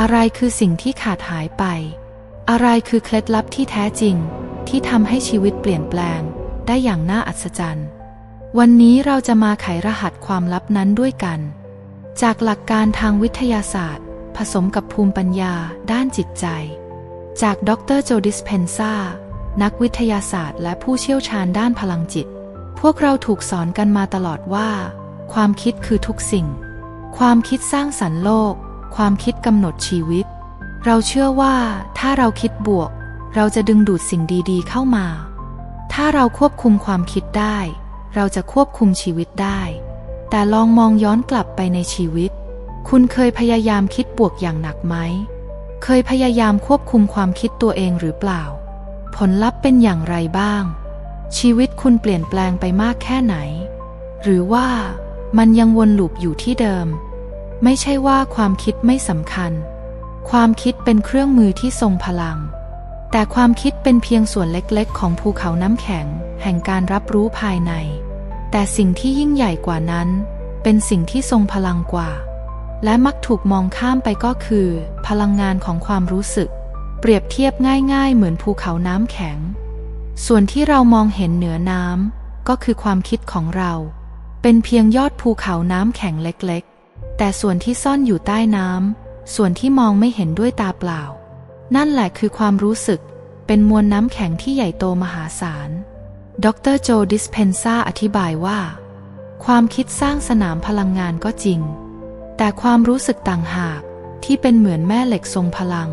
อะไรคือสิ่งที่ขาดหายไป อะไรคือเคล็ดลับที่แท้จริง ที่ทำให้ชีวิตเปลี่ยนแปลง ได้อย่างน่าอัศจรรย์ วันนี้เราจะมาไขรหัสความลับนั้นด้วยกัน จากหลักการทางวิทยาศาสตร์ ผสมกับภูมิปัญญาด้านจิตใจ จากดรโจดิสเพนซานักวิทยาศาสตร์และผู้เชี่ยวชาญด้านพลังจิต พวกเราถูกสอนกันมาตลอดว่า ความคิดคือทุกสิ่ง ความคิดสร้างสรรค์โลก ความคิดกำหนดชีวิต เราเชื่อว่าถ้าเราคิดบวก เราจะดึงดูดสิ่งดีๆเข้ามา ถ้าเราควบคุมความคิดได้ เราจะควบคุมชีวิตได้ แต่ลองมองย้อนกลับไปในชีวิต คุณเคยพยายามคิดบวกอย่างหนักไหม เคยพยายามควบคุมความคิดตัวเองหรือเปล่า ผลลัพธ์เป็นอย่างไรบ้าง ชีวิตคุณเปลี่ยนแปลงไปมากแค่ไหน หรือว่ามันยังวนลูปอยู่ที่เดิม ไม่ใช่ว่าความคิดไม่สำคัญ ความคิดเป็นเครื่องมือที่ทรงพลัง แต่ความคิดเป็นเพียงส่วนเล็กๆ ของภูเขาน้ำแข็ง แห่งการรับรู้ภายใน แต่สิ่งที่ยิ่งใหญ่กว่านั้น เป็นสิ่งที่ทรงพลังกว่า และมักถูกมองข้ามไปก็คือ พลังงานของความรู้สึก เปรียบเทียบง่ายๆ เหมือนภูเขาน้ำแข็ง ส่วนที่เรามองเห็นเหนือน้ำก็คือความคิดของเรา เป็นเพียงยอดภูเขาน้ำแข็งเล็กๆ แต่ส่วนที่ซ่อนอยู่ใต้น้ำส่วนที่มองไม่เห็นด้วยตาเปล่า นั่นแหละคือความรู้สึก เป็นมวลน้ำแข็งที่ใหญ่โตมหาศาล ดรโจดิสเพนซาอธิบายว่า ความคิดสร้างสนามพลังงานก็จริง แต่ความรู้สึกต่างหากที่เป็นเหมือนแม่เหล็กทรงพลัง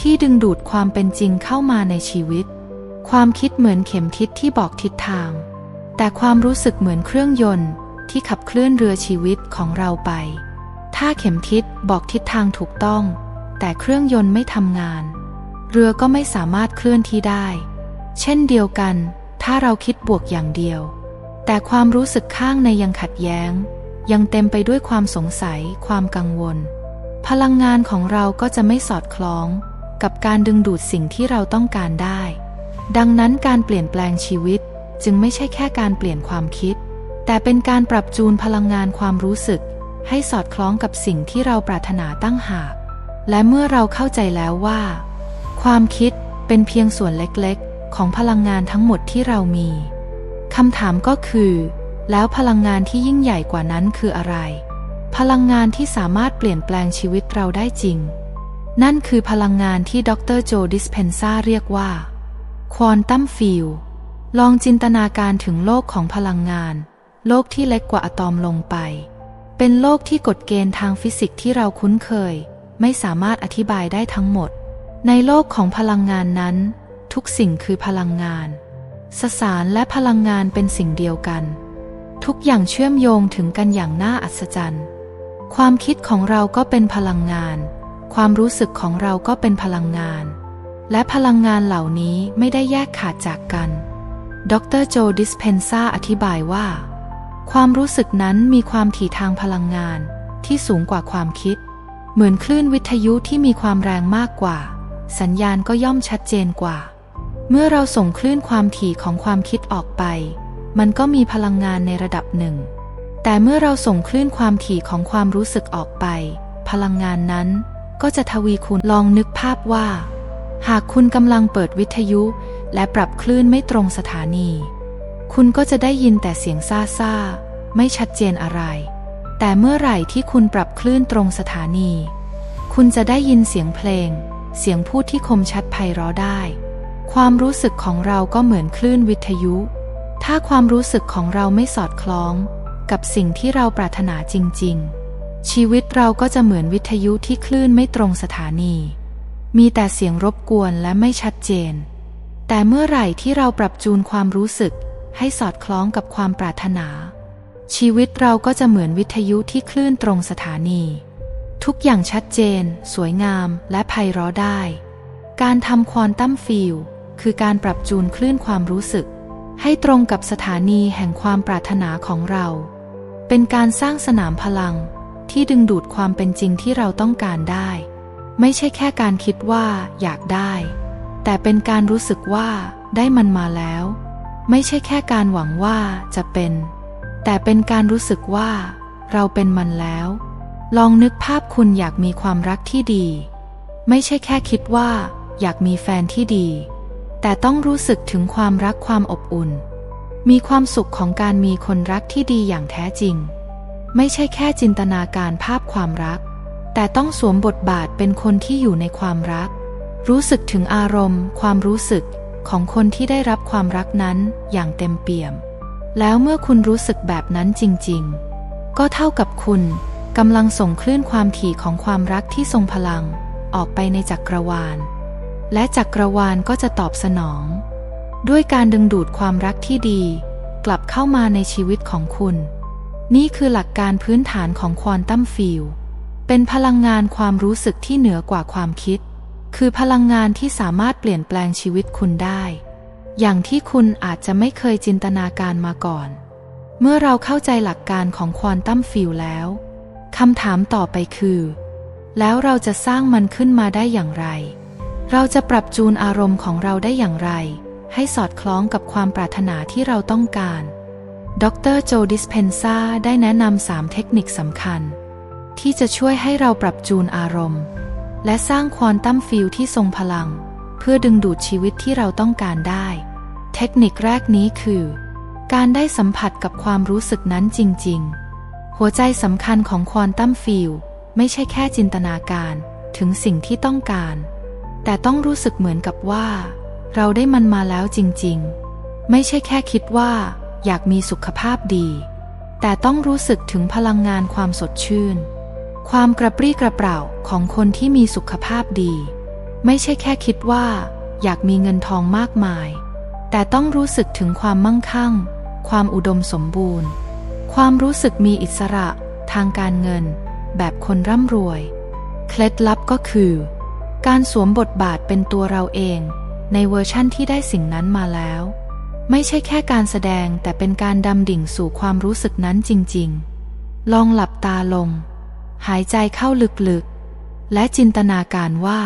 ที่ดึงดูดความเป็นจริงเข้ามาในชีวิต ความคิดเหมือนเข็มทิศที่บอกทิศทาง แต่ความรู้สึกเหมือนเครื่องยนต์ที่ขับเคลื่อนเรือชีวิตของเราไป ถ้าเข็มทิศบอกทิศทางถูกต้อง แต่เครื่องยนต์ไม่ทำงาน เรือก็ไม่สามารถเคลื่อนที่ได้ เช่นเดียวกัน ถ้าเราคิดบวกอย่างเดียว แต่ความรู้สึกข้างในยังขัดแย้ง ยังเต็มไปด้วยความสงสัย ความกังวล พลังงานของเราก็จะไม่สอดคล้อง กับการดึงดูดสิ่งที่เราต้องการได้ ดังนั้นการเปลี่ยนแปลงชีวิตจึงไม่ใช่แค่การเปลี่ยนความคิด แต่เป็นการปรับจูนพลังงานความรู้สึก ให้สอดคล้องกับสิ่งที่เราปรารถนาตั้งหาก และเมื่อเราเข้าใจแล้วว่า ความคิดเป็นเพียงส่วนเล็กๆ ของพลังงานทั้งหมดที่เรามีคำถามก็คือ แล้วพลังงานที่ยิ่งใหญ่กว่านั้นคืออะไร พลังงานที่สามารถเปลี่ยนแปลงชีวิตเราได้จริง นั่นคือพลังงานที่ดรโจดิสเพนซาเรียกว่าควอนตัมฟิลลองจินตนาการถึงโลกของพลังงาน โลกที่เล็กกว่าอะตอมลงไป เป็นโลกที่กฎเกณฑ์ทางฟิสิกส์ที่เราคุ้นเคย ไม่สามารถอธิบายได้ทั้งหมด ในโลกของพลังงานนั้น ทุกสิ่งคือพลังงาน สสารและพลังงานเป็นสิ่งเดียวกัน ทุกอย่างเชื่อมโยงถึงกันอย่างน่าอัศจรรย์ ความคิดของเราก็เป็นพลังงาน ความรู้สึกของเราก็เป็นพลังงาน และพลังงานเหล่านี้ไม่ได้แยกขาดจากกัน ดรโจดิสเพนซาอธิบายว่า ความรู้สึกนั้นมีความถี่ทางพลังงานที่สูงกว่าความคิด เหมือนคลื่นวิทยุที่มีความแรงมากกว่า สัญญาณก็ย่อมชัดเจนกว่า เมื่อเราส่งคลื่นความถี่ของความคิดออกไป มันก็มีพลังงานในระดับหนึ่ง แต่เมื่อเราส่งคลื่นความถี่ของความรู้สึกออกไป พลังงานนั้นก็จะทวีคูณลองนึกภาพว่า หากคุณกำลังเปิดวิทยุ และปรับคลื่นไม่ตรงสถานี คุณก็จะได้ยินแต่เสียงซ่าซ่าไม่ชัดเจนอะไร แต่เมื่อไหร่ที่คุณปรับคลื่นตรงสถานี คุณจะได้ยินเสียงเพลง เสียงพูดที่คมชัดไพเราะได้ ความรู้สึกของเราก็เหมือนคลื่นวิทยุ ถ้าความรู้สึกของเราไม่สอดคล้อง กับสิ่งที่เราปรารถนาจริง ๆ ชีวิตเราก็จะเหมือนวิทยุที่คลื่นไม่ตรงสถานี มีแต่เสียงรบกวนและไม่ชัดเจน แต่เมื่อไหร่ที่เราปรับจูนความรู้สึก ให้สอดคล้องกับความปรารถนา ชีวิตเราก็จะเหมือนวิทยุที่คลื่นตรงสถานี ทุกอย่างชัดเจน สวยงามและไพเราะได้ การทำควอนตัมฟิลคือการปรับจูนคลื่นความรู้สึก ให้ตรงกับสถานีแห่งความปรารถนาของเรา เป็นการสร้างสนามพลังที่ดึงดูดความเป็นจริงที่เราต้องการได้ ไม่ใช่แค่การคิดว่าอยากได้ แต่เป็นการรู้สึกว่าได้มันมาแล้ว ไม่ใช่แค่การหวังว่าจะเป็น แต่เป็นการรู้สึกว่า เราเป็นมันแล้ว ลองนึกภาพคุณอยากมีความรักที่ดี ไม่ใช่แค่คิดว่า อยากมีแฟนที่ดี แต่ต้องรู้สึกถึงความรักความอบอุ่น มีความสุขของการมีคนรักที่ดีอย่างแท้จริง ไม่ใช่แค่จินตนาการภาพความรัก แต่ต้องสวมบทบาทเป็นคนที่อยู่ในความรัก รู้สึกถึงอารมณ์ ความรู้สึก ของคนที่ได้รับความรักนั้นอย่างเต็มเปี่ยม แล้วเมื่อคุณรู้สึกแบบนั้นจริงๆ ก็เท่ากับคุณกำลังส่งคลื่นความถี่ของความรักที่ทรงพลัง ออกไปในจักรวาล และจักรวาลก็จะตอบสนอง ด้วยการดึงดูดความรักที่ดี กลับเข้ามาในชีวิตของคุณ นี่คือหลักการพื้นฐานของควอนตัมฟิลเป็นพลังงานความรู้สึกที่เหนือกว่าความคิด คือพลังงานที่สามารถเปลี่ยนแปลงชีวิตคุณได้ อย่างที่คุณอาจจะไม่เคยจินตนาการมาก่อน เมื่อเราเข้าใจหลักการของควอนตัมฟิลแล้วคำถามต่อไปคือ แล้วเราจะสร้างมันขึ้นมาได้อย่างไร เราจะปรับจูนอารมณ์ของเราได้อย่างไร ให้สอดคล้องกับความปรารถนาที่เราต้องการ ดรโจดิสเพนซาได้แนะนำสามเทคนิคสำคัญ ที่จะช่วยให้เราปรับจูนอารมณ์ และสร้างควอนตัมฟิลที่ทรงพลัง เพื่อดึงดูดชีวิตที่เราต้องการได้ เทคนิคแรกนี้คือ การได้สัมผัสกับความรู้สึกนั้นจริง ๆ หัวใจสำคัญของควอนตัมฟิลไม่ใช่แค่จินตนาการถึงสิ่งที่ต้องการ แต่ต้องรู้สึกเหมือนกับว่า เราได้มันมาแล้วจริง ๆ ไม่ใช่แค่คิดว่า อยากมีสุขภาพดี แต่ต้องรู้สึกถึงพลังงานความสดชื่น ความกระปรี้กระเปร่าของคนที่มีสุขภาพดี ไม่ใช่แค่คิดว่า อยากมีเงินทองมากมาย แต่ต้องรู้สึกถึงความมั่งคั่ง ความอุดมสมบูรณ์ ความรู้สึกมีอิสระทางการเงิน แบบคนร่ำรวย เคล็ดลับก็คือ การสวมบทบาทเป็นตัวเราเอง ในเวอร์ชั่นที่ได้สิ่งนั้นมาแล้ว ไม่ใช่แค่การแสดงแต่เป็นการดำดิ่งสู่ความรู้สึกนั้นจริง ๆ ลองหลับตาลง หายใจเข้าลึกๆ และจินตนาการว่า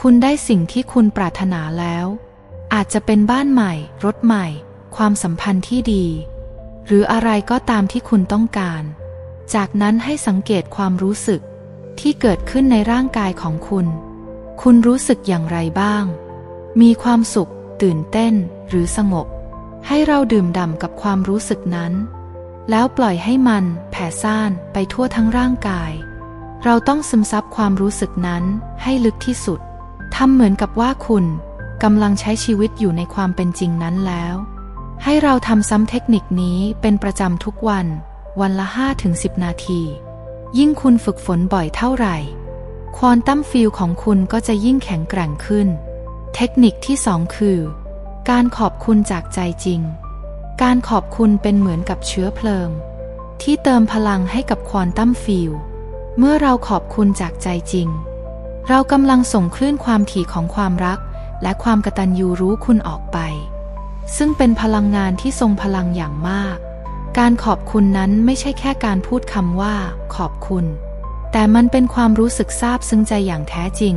คุณได้สิ่งที่คุณปรารถนาแล้ว อาจจะเป็นบ้านใหม่ รถใหม่ ความสัมพันธ์ที่ดี หรืออะไรก็ตามที่คุณต้องการ จากนั้นให้สังเกตความรู้สึกที่เกิดขึ้นในร่างกายของคุณ คุณรู้สึกอย่างไรบ้าง มีความสุข ตื่นเต้น หรือสงบ ให้เราดื่มด่ำกับความรู้สึกนั้น แล้วปล่อยให้มันแผ่ซ่านไปทั่วทั้งร่างกาย เราต้องซึมซับความรู้สึกนั้นให้ลึกที่สุดทำเหมือนกับว่าคุณกำลังใช้ชีวิตอยู่ในความเป็นจริงนั้นแล้ว ให้เราทำซ้ำเทคนิคนี้เป็นประจำทุกวัน วันละ 5-10 นาที ยิ่งคุณฝึกฝนบ่อยเท่าไหร่ ควอนตัมฟิลของคุณก็จะยิ่งแข็งแกร่งขึ้น เทคนิคที่สองคือ การขอบคุณจากใจจริง การขอบคุณเป็นเหมือนกับเชื้อเพลิง ที่เติมพลังให้กับควอนตัมฟิลเมื่อเราขอบคุณจากใจจริง เรากำลังส่งคลื่นความถี่ของความรัก และความกตัญญูรู้คุณออกไป ซึ่งเป็นพลังงานที่ทรงพลังอย่างมาก การขอบคุณนั้นไม่ใช่แค่การพูดคำว่า ขอบคุณ แต่มันเป็นความรู้สึกซาบซึ้งใจอย่างแท้จริง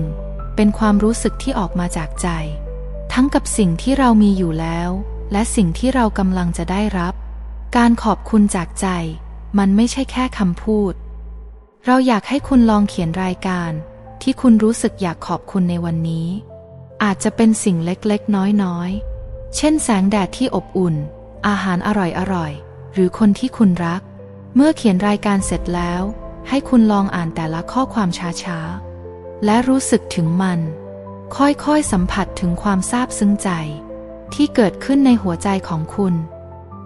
เป็นความรู้สึกที่ออกมาจากใจ ทั้งกับสิ่งที่เรามีอยู่แล้ว และสิ่งที่เรากำลังจะได้รับ การขอบคุณจากใจ มันไม่ใช่แค่คำพูด เราอยากให้คุณลองเขียนรายการ ที่คุณรู้สึกอยากขอบคุณในวันนี้ อาจจะเป็นสิ่งเล็กๆ น้อยๆ เช่นแสงแดดที่อบอุ่น อาหารอร่อยๆ หรือคนที่คุณรัก เมื่อเขียนรายการเสร็จแล้ว ให้คุณลองอ่านแต่ละข้อความช้าๆ และรู้สึกถึงมัน ค่อยๆ สัมผัสถึงความซาบซึ้งใจ ที่เกิดขึ้นในหัวใจของคุณ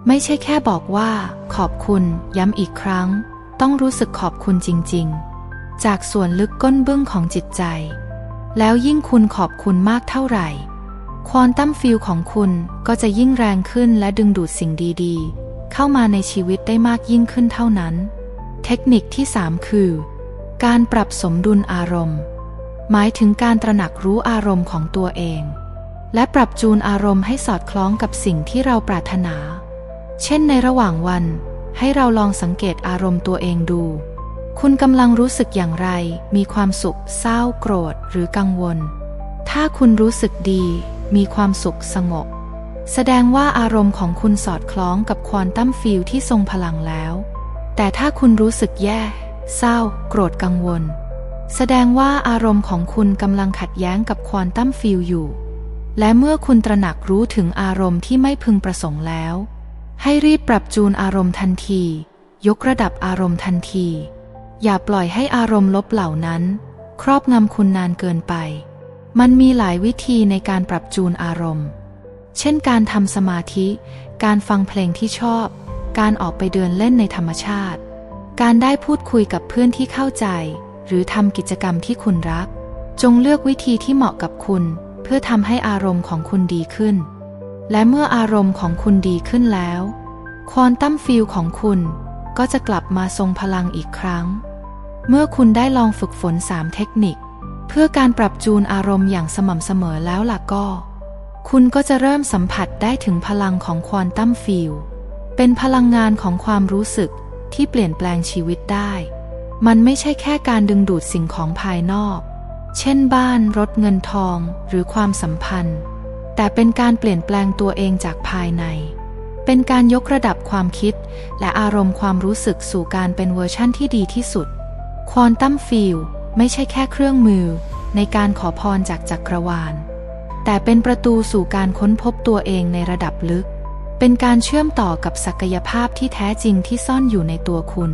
ไม่ใช่แค่บอกว่า ขอบคุณ ย้ำอีกครั้ง ต้องรู้สึกขอบคุณจริง ๆ จากส่วนลึกก้นเบื้องของจิตใจ แล้วยิ่งคุณขอบคุณมากเท่าไหร่ ควอนตัมฟิลของคุณก็จะยิ่งแรงขึ้นและดึงดูดสิ่งดีๆ เข้ามาในชีวิตได้มากยิ่งขึ้นเท่านั้น เทคนิคที่ 3 คือ การปรับสมดุลอารมณ์ หมายถึงการตระหนักรู้อารมณ์ของตัวเอง และปรับจูนอารมณ์ให้สอดคล้องกับสิ่งที่เราปรารถนา เช่นในระหว่างวัน ให้เราลองสังเกตอารมณ์ตัวเองดู คุณกำลังรู้สึกอย่างไร มีความสุข เศร้า โกรธ หรือกังวล ถ้าคุณรู้สึกดี มีความสุขสงบ แสดงว่าอารมณ์ของคุณสอดคล้องกับควอนตัมฟิลที่ทรงพลังแล้ว แต่ถ้าคุณรู้สึกแย่ เศร้า โกรธ กังวล แสดงว่าอารมณ์ของคุณกำลังขัดแย้งกับควอนตัมฟิลอยู่ และเมื่อคุณตระหนักรู้ถึงอารมณ์ที่ไม่พึงประสงค์แล้ว ให้รีบปรับจูนอารมณ์ทันที ยกระดับอารมณ์ทันที อย่าปล่อยให้อารมณ์ลบเหล่านั้น ครอบงำคุณนานเกินไป มันมีหลายวิธีในการปรับจูนอารมณ์ เช่นการทำสมาธิ การฟังเพลงที่ชอบ การออกไปเดินเล่นในธรรมชาติ การได้พูดคุยกับเพื่อนที่เข้าใจ หรือทำกิจกรรมที่คุณรัก จงเลือกวิธีที่เหมาะกับคุณ เพื่อทำให้อารมณ์ของคุณดีขึ้น และเมื่ออารมณ์ของคุณดีขึ้นแล้ว ควอนตัมฟิลของคุณก็จะกลับมาทรงพลังอีกครั้ง เมื่อคุณได้ลองฝึกฝนสามเทคนิค เพื่อการปรับจูนอารมณ์อย่างสม่ำเสมอแล้วล่ะก็ คุณก็จะเริ่มสัมผัสได้ถึงพลังของควอนตัมฟิลเป็นพลังงานของความรู้สึกที่เปลี่ยนแปลงชีวิตได้ มันไม่ใช่แค่การดึงดูดสิ่งของภายนอก เช่นบ้านรถเงินทองหรือความสัมพันธ์ แต่เป็นการเปลี่ยนแปลงตัวเองจากภายใน เป็นการยกระดับความคิด และอารมณ์ความรู้สึกสู่การเป็นเวอร์ชั่นที่ดีที่สุด ควอนตัมฟิลไม่ใช่แค่เครื่องมือ ในการขอพรจากจักรวาล แต่เป็นประตูสู่การค้นพบตัวเองในระดับลึก เป็นการเชื่อมต่อกับศักยภาพที่แท้จริงที่ซ่อนอยู่ในตัวคุณ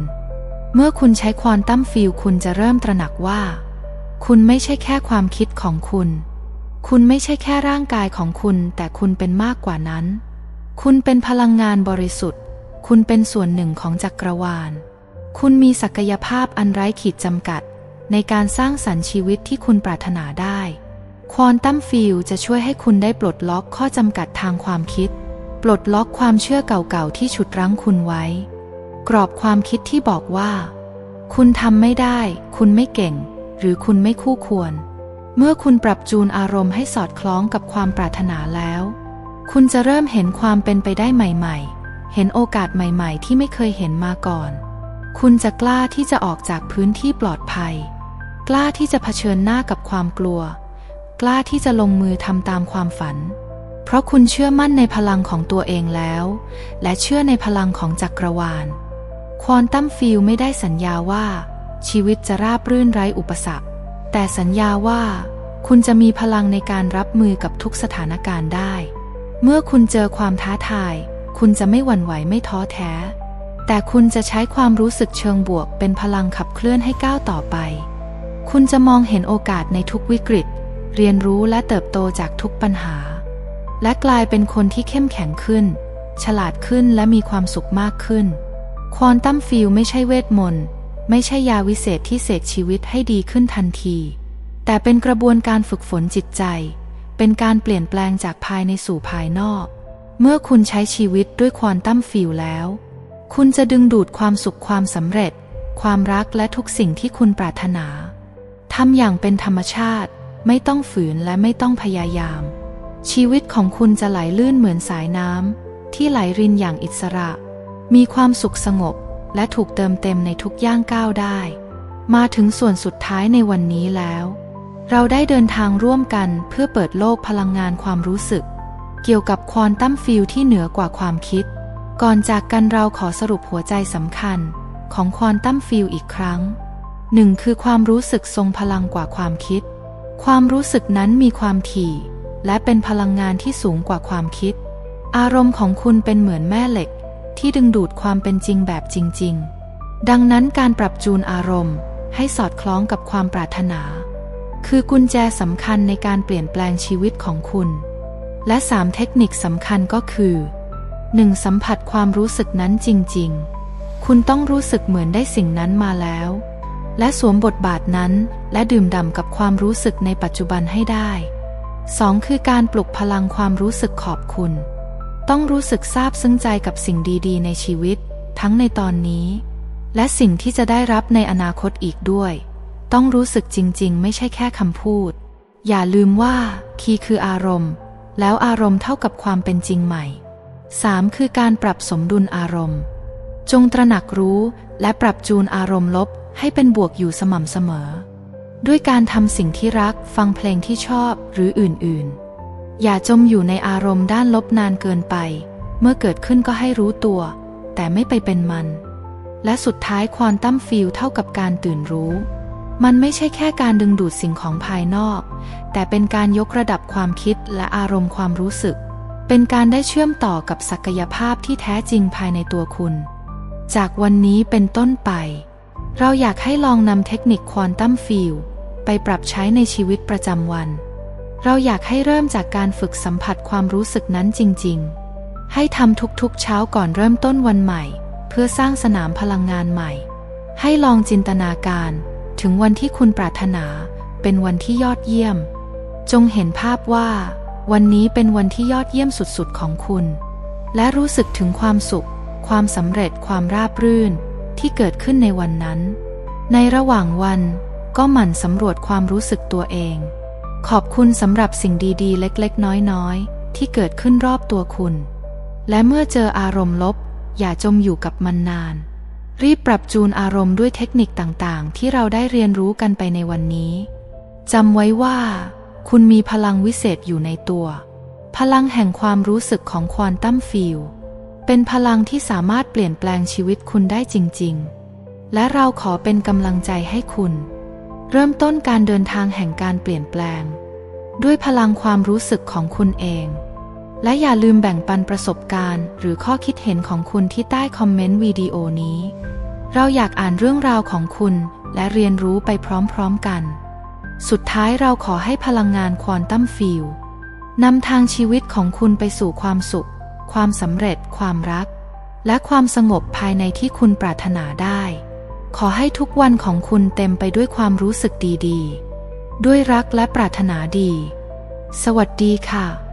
เมื่อคุณใช้ควอนตัมฟิลคุณจะเริ่มตระหนักว่า คุณไม่ใช่แค่ความคิดของคุณ คุณไม่ใช่แค่ร่างกายของคุณ แต่คุณเป็นมากกว่านั้น คุณเป็นพลังงานบริสุทธิ์ คุณเป็นส่วนหนึ่งของจักรวาล คุณมีศักยภาพอันไร้ขีดจำกัด ในการสร้างสรรค์ชีวิตที่คุณปรารถนาได้ ควอนตัมฟิลจะช่วยให้คุณได้ปลดล็อกข้อจำกัดทางความคิด ปลดล็อกความเชื่อเก่าๆที่ฉุดรั้งคุณไว้ กรอบความคิดที่บอกว่า คุณทำไม่ได้ คุณไม่เก่ง หรือคุณไม่คู่ควร เมื่อคุณปรับจูนอารมณ์ให้สอดคล้องกับความปรารถนาแล้ว คุณจะเริ่มเห็นความเป็นไปได้ใหม่ ๆ เห็นโอกาสใหม่ ๆ ที่ไม่เคยเห็นมาก่อน คุณจะกล้าที่จะออกจากพื้นที่ปลอดภัย กล้าที่จะเผชิญหน้ากับความกลัว กล้าที่จะลงมือทำตามความฝัน เพราะคุณเชื่อมั่นในพลังของตัวเองแล้ว และเชื่อในพลังของจักรวาล ควอนตัมฟิลไม่ได้สัญญาว่า ชีวิตจะราบรื่นไร้อุปสรรค แต่สัญญาว่า คุณจะมีพลังในการรับมือกับทุกสถานการณ์ได้ เมื่อคุณเจอความท้าทาย คุณจะไม่หวั่นไหวไม่ท้อแท้ แต่คุณจะใช้ความรู้สึกเชิงบวก เป็นพลังขับเคลื่อนให้ก้าวต่อไป คุณจะมองเห็นโอกาสในทุกวิกฤต เรียนรู้และเติบโตจากทุกปัญหา และกลายเป็นคนที่เข้มแข็งขึ้น ฉลาดขึ้นและมีความสุขมากขึ้น ควอนตัมฟิลไม่ใช่เวทมนต์ ไม่ใช่ยาวิเศษที่เสกชีวิตให้ดีขึ้นทันที แต่เป็นกระบวนการฝึกฝนจิตใจ เป็นการเปลี่ยนแปลงจากภายในสู่ภายนอก เมื่อคุณใช้ชีวิตด้วยควอนตัมฟิลแล้ว คุณจะดึงดูดความสุขความสำเร็จ ความรักและทุกสิ่งที่คุณปรารถนาทำอย่างเป็นธรรมชาติ ไม่ต้องฝืนและไม่ต้องพยายาม ชีวิตของคุณจะไหลลื่นเหมือนสายน้ำที่ไหลรินอย่างอิสระ มีความสุขสงบ และถูกเติมเต็มในทุกย่างก้าวได้ มาถึงส่วนสุดท้ายในวันนี้แล้ว เราได้เดินทางร่วมกันเพื่อเปิดโลกพลังงานความรู้สึก เกี่ยวกับควอนตัมฟิลที่เหนือกว่าความคิด ก่อนจากกันเราขอสรุปหัวใจสำคัญ ของควอนตัมฟิลอีกครั้งหนึ่งคือความรู้สึกทรงพลังกว่าความคิด ความรู้สึกนั้นมีความถี่ และเป็นพลังงานที่สูงกว่าความคิด อารมณ์ของคุณเป็นเหมือนแม่เหล็ก ที่ดึงดูดความเป็นจริงแบบจริง ๆ ดังนั้นการปรับจูนอารมณ์ ให้สอดคล้องกับความปรารถนา คือกุญแจสำคัญในการเปลี่ยนแปลงชีวิตของคุณ และสามเทคนิคสำคัญก็คือ 1. สัมผัสความรู้สึกนั้นจริง ๆ คุณต้องรู้สึกเหมือนได้สิ่งนั้นมาแล้ว และสวมบทบาทนั้นและดื่มด่ำกับความรู้สึกในปัจจุบันให้ได้ 2. คือการปลุกพลังความรู้สึกขอบคุณ ต้องรู้สึกซาบซึ้งใจกับสิ่งดีๆ ในชีวิต ทั้งในตอนนี้ และสิ่งที่จะได้รับในอนาคตอีกด้วย ต้องรู้สึกจริง ๆ ไม่ใช่แค่คำพูด อย่าลืมว่า คีย์คืออารมณ์ แล้วอารมณ์เท่ากับความเป็นจริงใหม่ 3. คือการปรับสมดุลอารมณ์ จงตระหนักรู้และปรับจูนอารมณ์ลบให้เป็นบวกอยู่สม่ำเสมอ ด้วยการทำสิ่งที่รักฟังเพลงที่ชอบหรืออื่นๆ อย่าจมอยู่ในอารมณ์ด้านลบนานเกินไป เมื่อเกิดขึ้นก็ให้รู้ตัว แต่ไม่ไปเป็นมัน และสุดท้ายควอนตัมฟิลเท่ากับการตื่นรู้ มันไม่ใช่แค่การดึงดูดสิ่งของภายนอก แต่เป็นการยกระดับความคิดและอารมณ์ความรู้สึก เป็นการได้เชื่อมต่อกับศักยภาพที่แท้จริงภายในตัวคุณ จากวันนี้เป็นต้นไป เราอยากให้ลองนำเทคนิคควอนตัมฟิลไปปรับใช้ในชีวิตประจำวัน เราอยากให้เริ่มจากการฝึกสัมผัสความรู้สึกนั้นจริง ๆ ให้ทำทุกๆเช้าก่อนเริ่มต้นวันใหม่ เพื่อสร้างสนามพลังงานใหม่ ให้ลองจินตนาการถึงวันที่คุณปรารถนา เป็นวันที่ยอดเยี่ยม จงเห็นภาพว่า วันนี้เป็นวันที่ยอดเยี่ยมสุดๆของคุณ และรู้สึกถึงความสุข ความสำเร็จความราบรื่นที่เกิดขึ้นในวันนั้น ในระหว่างวันก็หมั่นสำรวจความรู้สึกตัวเอง ขอบคุณสำหรับสิ่งดีๆ เล็กๆ น้อยๆ ที่เกิดขึ้นรอบตัวคุณ และเมื่อเจออารมณ์ลบ อย่าจมอยู่กับมันนาน รีบปรับจูนอารมณ์ด้วยเทคนิคต่างๆ ที่เราได้เรียนรู้กันไปในวันนี้จำไว้ว่า คุณมีพลังวิเศษอยู่ในตัว พลังแห่งความรู้สึกของควอนตัมฟิลเป็นพลังที่สามารถเปลี่ยนแปลงชีวิตคุณได้จริง ๆ และเราขอเป็นกำลังใจให้คุณ เริ่มต้นการเดินทางแห่งการเปลี่ยนแปลง ด้วยพลังความรู้สึกของคุณเอง และอย่าลืมแบ่งปันประสบการณ์ หรือข้อคิดเห็นของคุณที่ใต้คอมเมนต์วิดีโอนี้ เราอยากอ่านเรื่องราวของคุณและเรียนรู้ไปพร้อมๆกัน สุดท้ายเราขอให้พลังงานควอนตัมฟิลนำทางชีวิตของคุณไปสู่ความสุข ความสำเร็จ ความรัก และความสงบภายในที่คุณปรารถนาได้ ขอให้ทุกวันของคุณเต็มไปด้วยความรู้สึกดีๆ ด้วยรักและปรารถนาดี สวัสดีค่ะ